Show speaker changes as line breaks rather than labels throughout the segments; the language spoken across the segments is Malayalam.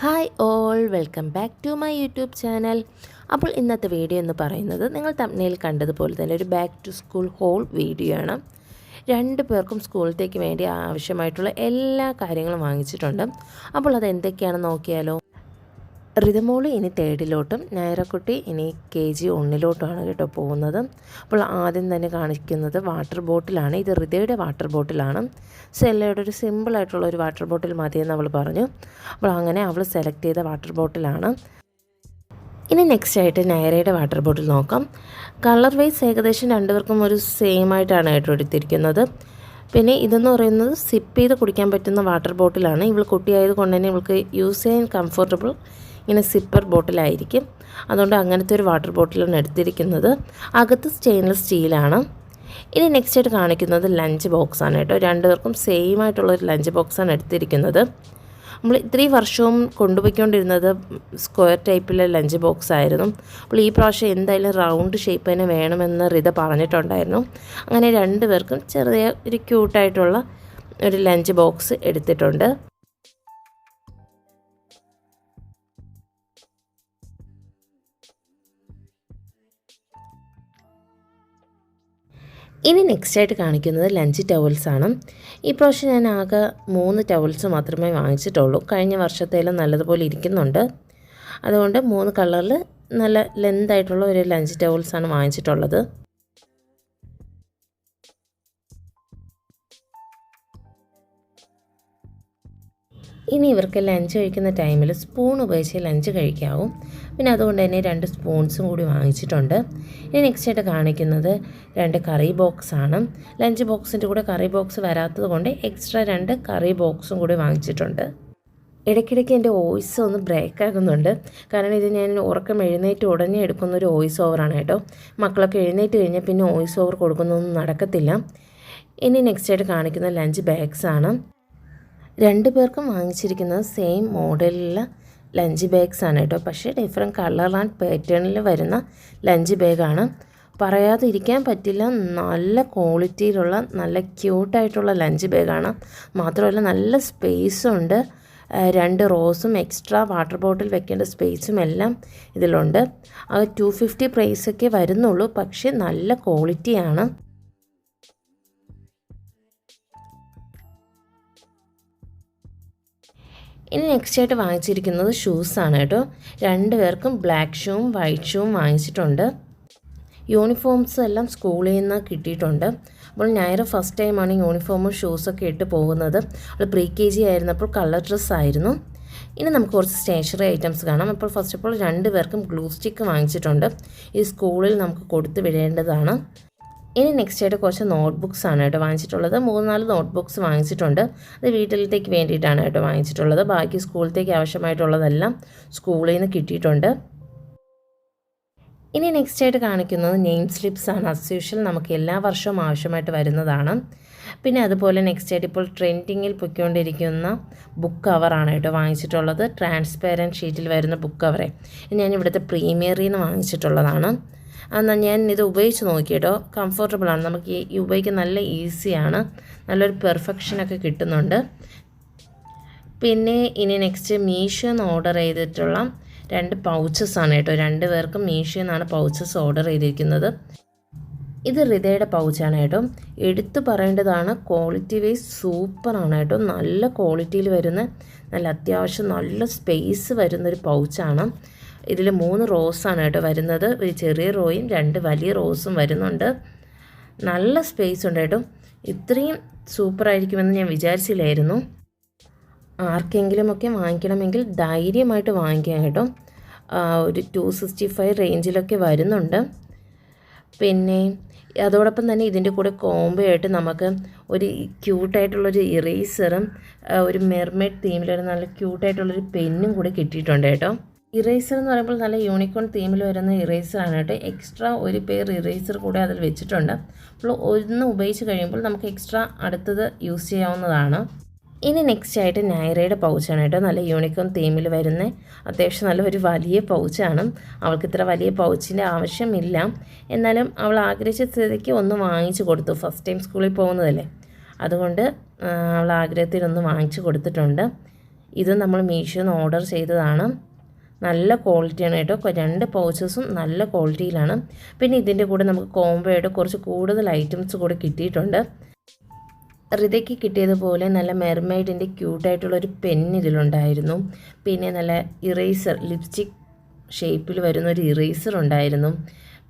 Hi all welcome back to my YouTube channel അപ്പോൾ ഇന്നത്തെ വീഡിയോ എന്ന് പറയുന്നത് നിങ്ങൾ തമ്മിൽ കണ്ടതുപോലെ തന്നെ ഒരു back to school haul video ആണ്. രണ്ട് പേർക്കും സ്കൂളിലേക്ക് വേണ്ടി ആവശ്യമായിട്ടുള്ള എല്ലാ കാര്യങ്ങളും വാങ്ങിച്ചിട്ടുണ്ട്. അപ്പോൾ അത് എന്തൊക്കെയാണെന്ന് നോക്കിയാലോ? ഋതുമോൾ ഇനി തേർഡിലോട്ടും നൈറക്കുട്ടി ഇനി കെ ജി ഒന്നിലോട്ടുമാണ് കേട്ടോ പോകുന്നത്. അപ്പോൾ ആദ്യം തന്നെ കാണിക്കുന്നത് വാട്ടർ ബോട്ടിലാണ്. ഇത് ഹൃദയയുടെ വാട്ടർ ബോട്ടിലാണ്. സെല്ലയുടെ ഒരു സിമ്പിളായിട്ടുള്ള ഒരു വാട്ടർ ബോട്ടിൽ മതിയെന്ന് അവൾ പറഞ്ഞു. അപ്പോൾ അങ്ങനെ അവൾ സെലക്ട് ചെയ്ത വാട്ടർ ബോട്ടിലാണ്. ഇനി നെക്സ്റ്റ് ആയിട്ട് നൈറയുടെ വാട്ടർ ബോട്ടിൽ നോക്കാം. കളർ വൈസ് ഏകദേശം രണ്ടുപേർക്കും ഒരു സെയിം ആയിട്ടാണ് കേട്ടോ എടുത്തിരിക്കുന്നത്. പിന്നെ ഇതെന്ന് പറയുന്നത് സിപ്പ് ചെയ്ത് കുടിക്കാൻ പറ്റുന്ന വാട്ടർ ബോട്ടിലാണ്. ഇവൾ കുട്ടിയായത് കൊണ്ട് തന്നെ ഇവൾക്ക് യൂസ് ചെയ്യാൻ കംഫർട്ടബിൾ ഇങ്ങനെ സിപ്പർ ബോട്ടിലായിരിക്കും. അതുകൊണ്ട് അങ്ങനത്തെ ഒരു വാട്ടർ ബോട്ടിലാണ് എടുത്തിരിക്കുന്നത്. അകത്ത് സ്റ്റെയിൻലെസ് സ്റ്റീലാണ്. ഇനി നെക്സ്റ്റ് ആയിട്ട് കാണിക്കുന്നത് ലഞ്ച് ബോക്സാണ് കേട്ടോ. രണ്ടുപേർക്കും സെയിം ആയിട്ടുള്ളൊരു ലഞ്ച് ബോക്സാണ് എടുത്തിരിക്കുന്നത്. നമ്മൾ ഇത്രയും വർഷവും കൊണ്ടുപോയിക്കൊണ്ടിരുന്നത് സ്ക്വയർ ടൈപ്പിലെ ലഞ്ച് ബോക്സ് ആയിരുന്നു. അപ്പോൾ ഈ പ്രാവശ്യം എന്തായാലും റൗണ്ട് ഷേപ്പ് തന്നെ വേണമെന്ന് റിത പറഞ്ഞിട്ടുണ്ടായിരുന്നു. അങ്ങനെ രണ്ടുപേർക്കും ചെറിയ ഒരു ക്യൂട്ടായിട്ടുള്ള ഒരു ലഞ്ച് ബോക്സ് എടുത്തിട്ടുണ്ട്. ഇനി നെക്സ്റ്റ് ആയിട്ട് കാണിക്കുന്നത് ലഞ്ച് ടവൽസ് ആണ്. ഈ പ്രാവശ്യം ഞാൻ ആകെ മൂന്ന് ടവൽസ് മാത്രമേ വാങ്ങിച്ചിട്ടുള്ളൂ. കഴിഞ്ഞ വർഷത്തേലും നല്ലതുപോലെ ഇരിക്കുന്നുണ്ട്. അതുകൊണ്ട് മൂന്ന് കളറിൽ നല്ല ലെന്തായിട്ടുള്ള ഒരു ലഞ്ച് ടവൽസ് ആണ് വാങ്ങിച്ചിട്ടുള്ളത്. ഇനി ഇവർക്ക് ലഞ്ച് കഴിക്കുന്ന ടൈമിൽ സ്പൂൺ ഉപയോഗിച്ച് ലഞ്ച് കഴിക്കാവും. പിന്നെ അതുകൊണ്ട് തന്നെ രണ്ട് സ്പൂൺസും കൂടി വാങ്ങിച്ചിട്ടുണ്ട്. ഇനി നെക്സ്റ്റ് ആയിട്ട് കാണിക്കുന്നത് രണ്ട് കറി ബോക്സാണ് ലഞ്ച് ബോക്സിന്റെ കൂടെ കറി ബോക്സ് വരാത്തത് കൊണ്ട് എക്സ്ട്രാ രണ്ട് കറി ബോക്സും കൂടി വാങ്ങിച്ചിട്ടുണ്ട്. ഇടയ്ക്കിടയ്ക്ക് എന്റെ വോയിസ് ഒന്ന് ബ്രേക്ക് ആകുന്നുണ്ട്. കാരണം ഇത് ഞാൻ ഉറക്കം എഴുന്നേറ്റ് ഉടനെ എടുക്കുന്ന ഒരു വോയിസ് ഓവറാണ് കേട്ടോ. മക്കളൊക്കെ എഴുന്നേറ്റ് കഴിഞ്ഞാൽ പിന്നെ വോയിസ് ഓവർ കൊടുക്കുന്നൊന്നും നടക്കത്തില്ല. ഇനി നെക്സ്റ്റ് ആയിട്ട് കാണിക്കുന്ന ലഞ്ച് ബാഗ്സാണ് രണ്ട് പേർക്കും വാങ്ങിച്ചിരിക്കുന്നത് സെയിം മോഡലിലുള്ള ലഞ്ച് ബാഗ്സ് ആണ് കേട്ടോ. പക്ഷേ ഡിഫറെന്റ് കളർ ആൻഡ് പാറ്റേണിൽ വരുന്ന ലഞ്ച് ബാഗാണ് പറയാതിരിക്കാൻ പറ്റില്ല നല്ല ക്വാളിറ്റിയിലുള്ള നല്ല ക്യൂട്ടായിട്ടുള്ള ലഞ്ച് ബാഗാണ് മാത്രമല്ല നല്ല സ്പേസും ഉണ്ട്. രണ്ട് റോസും എക്സ്ട്രാ വാട്ടർ ബോട്ടിൽ വെക്കേണ്ട സ്പേസും എല്ലാം ഇതിലുണ്ട്. അത് ടു ഫിഫ്റ്റി പ്രൈസൊക്കെ വരുന്നുള്ളൂ. പക്ഷേ നല്ല ക്വാളിറ്റിയാണ് ഇനി നെക്സ്റ്റ് ആയിട്ട് വാങ്ങിച്ചിരിക്കുന്നത് ഷൂസാണ് കേട്ടോ. രണ്ട് പേർക്കും ബ്ലാക്ക് ഷൂവും വൈറ്റ് ഷൂവും വാങ്ങിച്ചിട്ടുണ്ട്. യൂണിഫോംസ് എല്ലാം സ്കൂളിൽ നിന്ന് കിട്ടിയിട്ടുണ്ട്. അപ്പോൾ ഞായർ ഫസ്റ്റ് ടൈമാണ് യൂണിഫോമും ഷൂസൊക്കെ ഇട്ട് പോകുന്നത്. അവൾ പ്രീ കെ ജി ആയിരുന്നപ്പോൾ കളർ ഡ്രസ്സ് ആയിരുന്നു. ഇനി നമുക്ക് കുറച്ച് സ്റ്റേഷനറി ഐറ്റംസ് കാണാം. അപ്പോൾ ഫസ്റ്റ് ഓഫ് ഓൾ രണ്ട് പേർക്കും ഗ്ലൂ സ്റ്റിക്ക് വാങ്ങിച്ചിട്ടുണ്ട്. ഈ സ്കൂളിൽ നമുക്ക് കൊടുത്തു വിടേണ്ടതാണ്. ഇനി നെക്സ്റ്റ് ആയിട്ട് കുറച്ച് നോട്ട്ബുക്സ് ആണ് കേട്ടോ വാങ്ങിച്ചിട്ടുള്ളത്. മൂന്ന് നാല് നോട്ട് ബുക്സ് വാങ്ങിച്ചിട്ടുണ്ട്. അത് വീട്ടിലത്തേക്ക് വേണ്ടിയിട്ടാണ് കേട്ടോ വാങ്ങിച്ചിട്ടുള്ളത്. ബാക്കി സ്കൂളിലേക്ക് ആവശ്യമായിട്ടുള്ളതെല്ലാം സ്കൂളിൽ നിന്ന് കിട്ടിയിട്ടുണ്ട്. ഇനി നെക്സ്റ്റ് ആയിട്ട് കാണിക്കുന്നത് നെയിം സ്ലിപ്സ് ആണ്. അസ് നമുക്ക് എല്ലാ വർഷവും ആവശ്യമായിട്ട് വരുന്നതാണ്. പിന്നെ അതുപോലെ നെക്സ്റ്റ് ആയിട്ട് ഇപ്പോൾ ട്രെൻഡിങ്ങിൽ പൊയ്ക്കൊണ്ടിരിക്കുന്ന ബുക്ക് കവറാണ് കേട്ടോ വാങ്ങിച്ചിട്ടുള്ളത്. ട്രാൻസ്പെറന്റ് ഷീറ്റിൽ വരുന്ന ബുക്ക് കവറെ ഞാൻ ഇവിടുത്തെ പ്രീമിയറിൽ നിന്ന് വാങ്ങിച്ചിട്ടുള്ളതാണ്. എന്നാൽ ഞാൻ ഇത് ഉപയോഗിച്ച് നോക്കി കേട്ടോ കംഫർട്ടബിളാണ് നമുക്ക് ഈ ഉപയോഗിക്കാൻ നല്ല ഈസിയാണ് നല്ലൊരു പെർഫെക്ഷനൊക്കെ കിട്ടുന്നുണ്ട്. പിന്നെ ഇനി നെക്സ്റ്റ് മീഷോന്ന് ഓർഡർ ചെയ്തിട്ടുള്ള രണ്ട് പൗച്ചസ് ആണ് കേട്ടോ. രണ്ട് പേർക്കും മീഷോന്നാണ് പൗച്ചസ് ഓർഡർ ചെയ്തിരിക്കുന്നത്. ഇത് ഹൃദയയുടെ പൗച്ചാണ് കേട്ടോ. എടുത്തു പറയേണ്ടതാണ് ക്വാളിറ്റി വൈസ് സൂപ്പറാണ് കേട്ടോ. നല്ല ക്വാളിറ്റിയിൽ വരുന്ന നല്ല അത്യാവശ്യം നല്ല സ്പേസ് വരുന്നൊരു പൗച്ചാണ് ഇതിൽ മൂന്ന് റോസാണ് കേട്ടോ വരുന്നത്. ഒരു ചെറിയ റോയും രണ്ട് വലിയ റോസും വരുന്നുണ്ട്. നല്ല സ്പേസ് ഉണ്ട് കേട്ടോ. ഇത്രയും സൂപ്പറായിരിക്കുമെന്ന് ഞാൻ വിചാരിച്ചില്ലായിരുന്നു. ആർക്കെങ്കിലുമൊക്കെ വാങ്ങിക്കണമെങ്കിൽ ധൈര്യമായിട്ട് വാങ്ങിക്കാം കേട്ടോ. ഒരു ടു സിക്സ്റ്റി ഫൈവ് റേഞ്ചിലൊക്കെ വരുന്നുണ്ട്. പിന്നെ അതോടൊപ്പം തന്നെ ഇതിന്റെ കൂടെ കോംബോ ആയിട്ട് നമുക്ക് ഒരു ക്യൂട്ടായിട്ടുള്ളൊരു ഇറേസറും ഒരു മെർമെയ്ഡ് തീമിലൊരു നല്ല ക്യൂട്ടായിട്ടുള്ളൊരു പെന്നും കൂടെ കിട്ടിയിട്ടുണ്ട് കേട്ടോ. ഇറേസർ എന്ന് പറയുമ്പോൾ നല്ല യൂണിക്കോൺ തീമിൽ വരുന്ന ഇറേസറാണ് കേട്ടോ. എക്സ്ട്രാ ഒരു പേർ ഇറേസർ കൂടെ അതിൽ വെച്ചിട്ടുണ്ട്. അപ്പോൾ ഒന്ന് ഉപയോഗിച്ച് കഴിയുമ്പോൾ നമുക്ക് എക്സ്ട്രാ അടുത്തത് യൂസ് ചെയ്യാവുന്നതാണ്. ഇനി നെക്സ്റ്റ് ആയിട്ട് നൈറയുടെ പൗച്ചാണ് കേട്ടോ. നല്ല യൂണിക്കോൺ തീമിൽ വരുന്ന. അത്യാവശ്യം നല്ല ഒരു വലിയ പൗച്ചാണ് അവൾക്ക് ഇത്ര വലിയ പൗച്ചിന്റെ ആവശ്യമില്ല. എന്നാലും അവൾ ആഗ്രഹിച്ച സ്ഥിതിക്ക് ഒന്ന് വാങ്ങിച്ചു കൊടുത്തു. ഫസ്റ്റ് ടൈം സ്കൂളിൽ പോകുന്നതല്ലേ. അതുകൊണ്ട് അവൾ ആഗ്രഹത്തിനൊന്ന് വാങ്ങിച്ചു കൊടുത്തിട്ടുണ്ട്. ഇത് നമ്മൾ മീഷോന്ന് ഓർഡർ ചെയ്തതാണ്. നല്ല ക്വാളിറ്റിയാണ് കേട്ടോ. രണ്ട് പൗച്ചസും നല്ല ക്വാളിറ്റിയിലാണ് പിന്നെ ഇതിന്റെ കൂടെ നമുക്ക് കോംബോയുടെ കുറച്ച് കൂടുതൽ ഐറ്റംസ് കൂടെ കിട്ടിയിട്ടുണ്ട്. ഹൃദയ്ക്ക് കിട്ടിയതുപോലെ നല്ല മെർമെയ്ഡിന്റെ ക്യൂട്ടായിട്ടുള്ള ഒരു പെൻ ഇതിലുണ്ടായിരുന്നു. പിന്നെ നല്ല ഇറേസർ ലിപ്സ്റ്റിക് ഷേപ്പിൽ വരുന്ന ഒരു ഇറേസർ ഉണ്ടായിരുന്നു.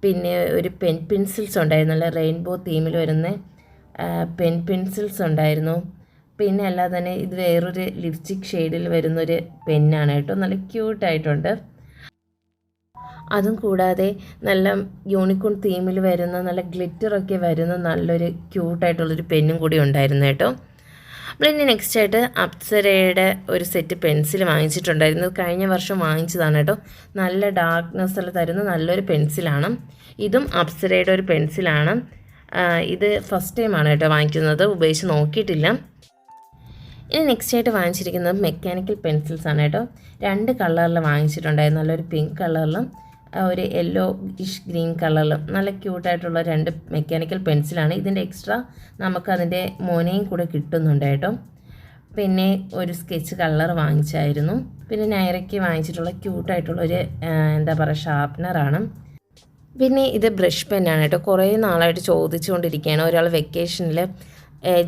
പിന്നെ ഒരു പെൻ പെൻസിൽസ് ഉണ്ടായിരുന്നു. നല്ല റെയിൻബോ തീമിൽ വരുന്ന പെൻ പെൻസിൽസ് ഉണ്ടായിരുന്നു. പിന്നെ അല്ലാതെ തന്നെ ഇത് വേറൊരു ലിപ്സ്റ്റിക് ഷെയ്ഡിൽ വരുന്നൊരു പെന്നാണ് കേട്ടോ. നല്ല ക്യൂട്ടായിട്ടുണ്ട് അതും കൂടാതെ നല്ല യൂണിക്കോൺ തീമിൽ വരുന്ന നല്ല ഗ്ലിറ്ററൊക്കെ വരുന്ന നല്ലൊരു ക്യൂട്ടായിട്ടുള്ളൊരു പെന്നും കൂടി ഉണ്ടായിരുന്നു കേട്ടോ. പിന്നെ നെക്സ്റ്റ് ആയിട്ട് അപ്സരയുടെ ഒരു സെറ്റ് പെൻസിൽ വാങ്ങിച്ചിട്ടുണ്ടായിരുന്നു. കഴിഞ്ഞ വർഷം വാങ്ങിച്ചതാണ് കേട്ടോ. നല്ല ഡാർക്ക്നെസ് ഉള്ള തരുന്ന നല്ലൊരു പെൻസിലാണ് ഇതും അപ്സരയുടെ ഒരു പെൻസിലാണ് ഇത് ഫസ്റ്റ് ടൈമാണ് കേട്ടോ വാങ്ങിക്കുന്നത്. ഉപയോഗിച്ച് നോക്കിയിട്ടില്ല. ഇനി നെക്സ്റ്റ് ആയിട്ട് വാങ്ങിച്ചിരിക്കുന്നത് മെക്കാനിക്കൽ പെൻസിൽസ് ആണ് കേട്ടോ. രണ്ട് കളറിൽ വാങ്ങിച്ചിട്ടുണ്ടായിരുന്നു. നല്ലൊരു പിങ്ക് കളറിലും ഒരു യെല്ലോ ഇഷ് ഗ്രീൻ കളറിലും നല്ല ക്യൂട്ടായിട്ടുള്ള രണ്ട് മെക്കാനിക്കൽ പെൻസിലാണ് ഇതിന്റെ എക്സ്ട്രാ നമുക്ക് അതിന്റെ മോനയും കൂടെ കിട്ടുന്നുണ്ട് കേട്ടോ. പിന്നെ ഒരു സ്കെച്ച് കളർ വാങ്ങിച്ചായിരുന്നു. പിന്നെ നൈറയ്ക്ക് വാങ്ങിച്ചിട്ടുള്ള ക്യൂട്ടായിട്ടുള്ള ഒരു എന്താ പറയുക ഷാർപ്നറാണ് പിന്നെ ഇത് ബ്രഷ് പെന്നാണ് കേട്ടോ. കുറേ നാളായിട്ട് ചോദിച്ചുകൊണ്ടിരിക്കുകയാണ്. ഒരാൾ വെക്കേഷനിൽ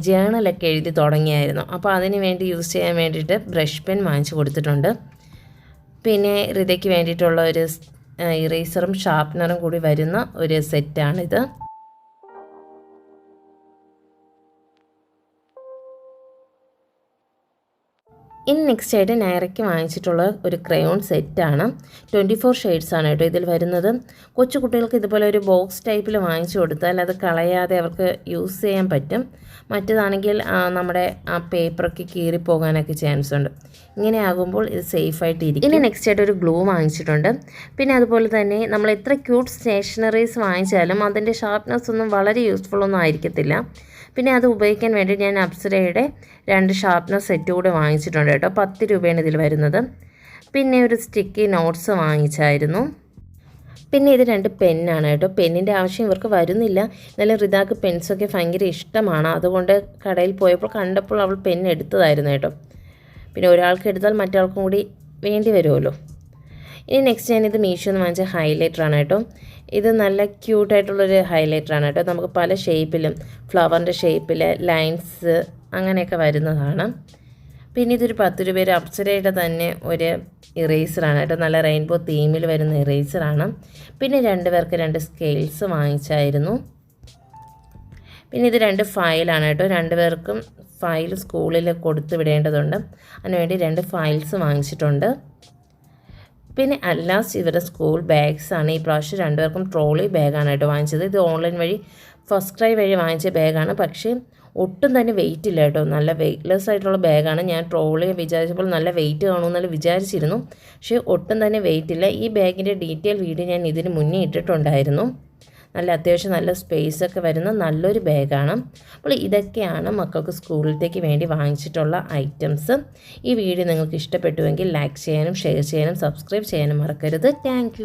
ജേണലൊക്കെ എഴുതി തുടങ്ങിയായിരുന്നു. അപ്പോൾ അതിന് വേണ്ടി യൂസ് ചെയ്യാൻ വേണ്ടിയിട്ട് ബ്രഷ് പെൻ വാങ്ങിച്ചു കൊടുത്തിട്ടുണ്ട്. പിന്നെ ഹൃദയ്ക്ക് വേണ്ടിയിട്ടുള്ള ഒരു ഇറേസറും ഷാർപ്നറും കൂടി വരുന്ന ഒരു സെറ്റാണിത് ഇനി നെക്സ്റ്റ് ആയിട്ട് നൈറയ്ക്ക് വാങ്ങിച്ചിട്ടുള്ള ഒരു ക്രയോൺ സെറ്റാണ്. ട്വന്റി ഫോർ ആണ് കേട്ടോ ഇതിൽ വരുന്നത്. കൊച്ചു കുട്ടികൾക്ക് ഇതുപോലെ ഒരു ബോക്സ് ടൈപ്പിൽ വാങ്ങിച്ചു കൊടുത്താൽ അത് കളയാതെ അവർക്ക് യൂസ് ചെയ്യാൻ പറ്റും. മറ്റതാണെങ്കിൽ നമ്മുടെ ആ പേപ്പറൊക്കെ കീറിപ്പോകാനൊക്കെ ചാൻസ് ഉണ്ട്. ഇങ്ങനെ ആകുമ്പോൾ ഇത് സേഫായിട്ട് ഇരിക്കും. ഇനി നെക്സ്റ്റ് ആയിട്ട് ഒരു ഗ്ലൂ വാങ്ങിച്ചിട്ടുണ്ട്. പിന്നെ അതുപോലെ തന്നെ നമ്മൾ എത്ര ക്യൂട്ട് സ്റ്റേഷനറീസ് വാങ്ങിച്ചാലും അതിന്റെ ഷാർപ്നെസ് ഒന്നും വളരെ യൂസ്ഫുൾ ഒന്നും ആയിരിക്കത്തില്ല. പിന്നെ അത് ഉപയോഗിക്കാൻ വേണ്ടി ഞാൻ അപ്സരയുടെ രണ്ട് ഷാർപ്നർ സെറ്റ് കൂടെ വാങ്ങിച്ചിട്ടുണ്ട് കേട്ടോ. പത്ത് രൂപയാണ് ഇതിൽ വരുന്നത്. പിന്നെ ഒരു സ്റ്റിക്കി നോട്ട്സ് വാങ്ങിച്ചായിരുന്നു. പിന്നെ ഇത് രണ്ട് പെന്നാണ് കേട്ടോ. പെന്നിന്റെ ആവശ്യം ഇവർക്ക് വരുന്നില്ല. എന്നാലും റിതാക്ക് പെൻസൊക്കെ ഭയങ്കര ഇഷ്ടമാണ്. അതുകൊണ്ട് കടയിൽ പോയപ്പോൾ കണ്ടപ്പോൾ അവൾ പെൻ എടുത്തതായിരുന്നു കേട്ടോ. പിന്നെ ഒരാൾക്ക് എടുത്താൽ മറ്റാൾക്കും കൂടി വേണ്ടി വരുമല്ലോ. ഇനി നെക്സ്റ്റ് ഞാനിത് മീഷോ എന്ന് വാങ്ങിച്ച ഹൈലൈറ്ററാണ് കേട്ടോ. ഇത് നല്ല ക്യൂട്ടായിട്ടുള്ളൊരു ഹൈലൈറ്ററാണ് കേട്ടോ. നമുക്ക് പല ഷേപ്പിലും ഫ്ലവറിന്റെ ഷേപ്പിൽ ലൈൻസ് അങ്ങനെയൊക്കെ വരുന്നതാണ് പിന്നെ ഇതൊരു പത്ത് രൂപയുടെ അപ്സരയുടെ തന്നെ ഒരു ഇറേസറാണ് കേട്ടോ. നല്ല റെയിൻബോ തീമിൽ വരുന്ന ഇറേസറാണ് പിന്നെ രണ്ട് പേർക്ക് രണ്ട് സ്കെയിൽസ് വാങ്ങിച്ചായിരുന്നു. പിന്നെ ഇത് രണ്ട് ഫയലാണ് കേട്ടോ. രണ്ട് പേർക്കും ഫയൽ സ്കൂളിൽ കൊടുത്തു വിടേണ്ടതുണ്ട്. അതിനുവേണ്ടി രണ്ട് ഫയൽസ് വാങ്ങിച്ചിട്ടുണ്ട്. പിന്നെ അല്ലാസ് ഇവരുടെ സ്കൂൾ ബാഗ്സാണ് ഈ പ്രാവശ്യം രണ്ടുപേർക്കും ട്രോളി ബാഗാണ് കേട്ടോ വാങ്ങിച്ചത്. ഇത് ഓൺലൈൻ വഴി ഫസ്റ്റ് ക്രൈ വഴി വാങ്ങിച്ച ബാഗാണ് പക്ഷേ ഒട്ടും തന്നെ വെയിറ്റ് ഇല്ല കേട്ടോ. നല്ല വെയ്റ്റ്ലെസ് ആയിട്ടുള്ള ബാഗാണ് ഞാൻ ട്രോളി വിചാരിച്ചപ്പോൾ നല്ല വെയിറ്റ് കാണുമെന്നല്ല വിചാരിച്ചിരുന്നു. പക്ഷേ ഒട്ടും തന്നെ വെയിറ്റ് ഇല്ല. ഈ ബാഗിന്റെ ഡീറ്റെയിൽ വീഡിയോ ഞാൻ ഇതിന് മുന്നേ ഇട്ടിട്ടുണ്ടായിരുന്നു. നല്ല അത്യാവശ്യം നല്ല സ്പേസ് ഒക്കെ വരുന്ന നല്ലൊരു ബാഗാണ് അപ്പോൾ ഇതൊക്കെയാണ് മക്കൾക്ക് സ്കൂളിലേക്ക് വേണ്ടി വാങ്ങിച്ചിട്ടുള്ള ഐറ്റംസ് ഈ വീഡിയോ നിങ്ങൾക്ക് ഇഷ്ടപ്പെട്ടുവെങ്കിൽ ലൈക്ക് ചെയ്യാനും ഷെയർ ചെയ്യാനും സബ്സ്ക്രൈബ് ചെയ്യാനും മറക്കരുത്. താങ്ക്